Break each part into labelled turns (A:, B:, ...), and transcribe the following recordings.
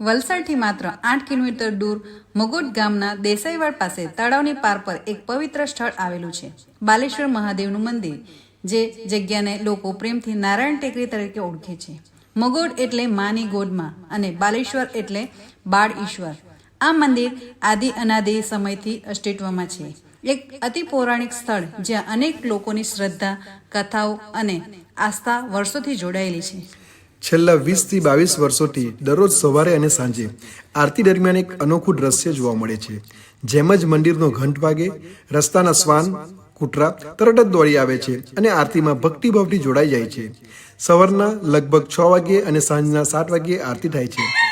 A: વલસાડથી માત્ર આઠ કિલોમીટર દૂર મગોટ ગામના દેસાઈવાડ પાસે તળાવની પાર પર એક પવિત્ર સ્થળ આવેલું છે. બાલેશ્વર મહાદેવનું મંદિર, જે જગ્યાને લોકો પ્રેમથી નારાયણ ટેકરી તરીકે ઓળખે છે. મગોડ એટલે માની ગોદમાં અને બાલેશ્વર એટલે બાળ ઈશ્વર. આ મંદિર આદિ અનાદિ સમયથી અસ્તિત્વમાં છે. એક અતિ પૌરાણિક સ્થળ જ્યાં અનેક લોકોની શ્રદ્ધા, કથાઓ અને આસ્થા વર્ષોથી જોડાયેલી છે.
B: છેલ્લા વીસથી બાવીસ વર્ષોથી દરરોજ સવારે અને સાંજે આરતી દરમિયાન એક અનોખું દ્રશ્ય જોવા મળે છે. જેમ જ મંદિરનો ઘંટ વાગે, રસ્તાના શ્વાન, કૂતરા, તરત જ દોડી આવે છે અને આરતીમાં ભક્તિભાવથી જોડાઈ જાય છે. સવારના લગભગ છ વાગ્યે અને સાંજના સાત વાગ્યે આરતી થાય છે.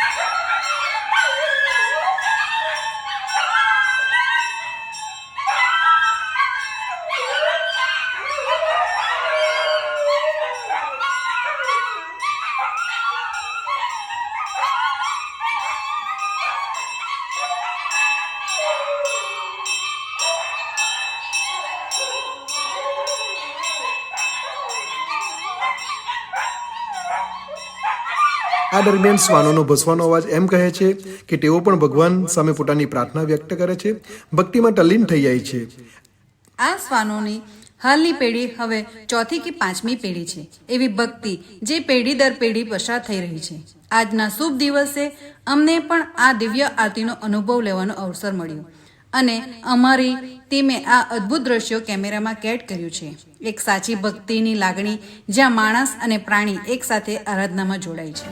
B: આ દરમિયાન શ્વાનોનો ભસવાનો અવાજ એમ કહે છે કે તેઓ પણ ભગવાન સામે પોતાની પ્રાર્થના વ્યક્ત કરે છે. ભક્તિમાં તલ્લીન થઈ જાય છે.
A: આ શ્વાનોની હાલની પેઢી હવે ચોથી કે પાંચમી પેઢી છે. એવી ભક્તિ જે પેઢી દર પેઢી પસાર થઈ રહી છે. આજના શુભ દિવસે અમને પણ આ દિવ્ય આરતીનો અનુભવ લેવાનો અવસર મળ્યો. અને અમારી ટીમે આ અદ્ભુત દ્રશ્યો કેમેરામાં કેદ કર્યું છે. એક સાચી ભક્તિની લાગણી જ્યાં માણસ અને પ્રાણી એકસાથે આરાધનામાં જોડાય છે.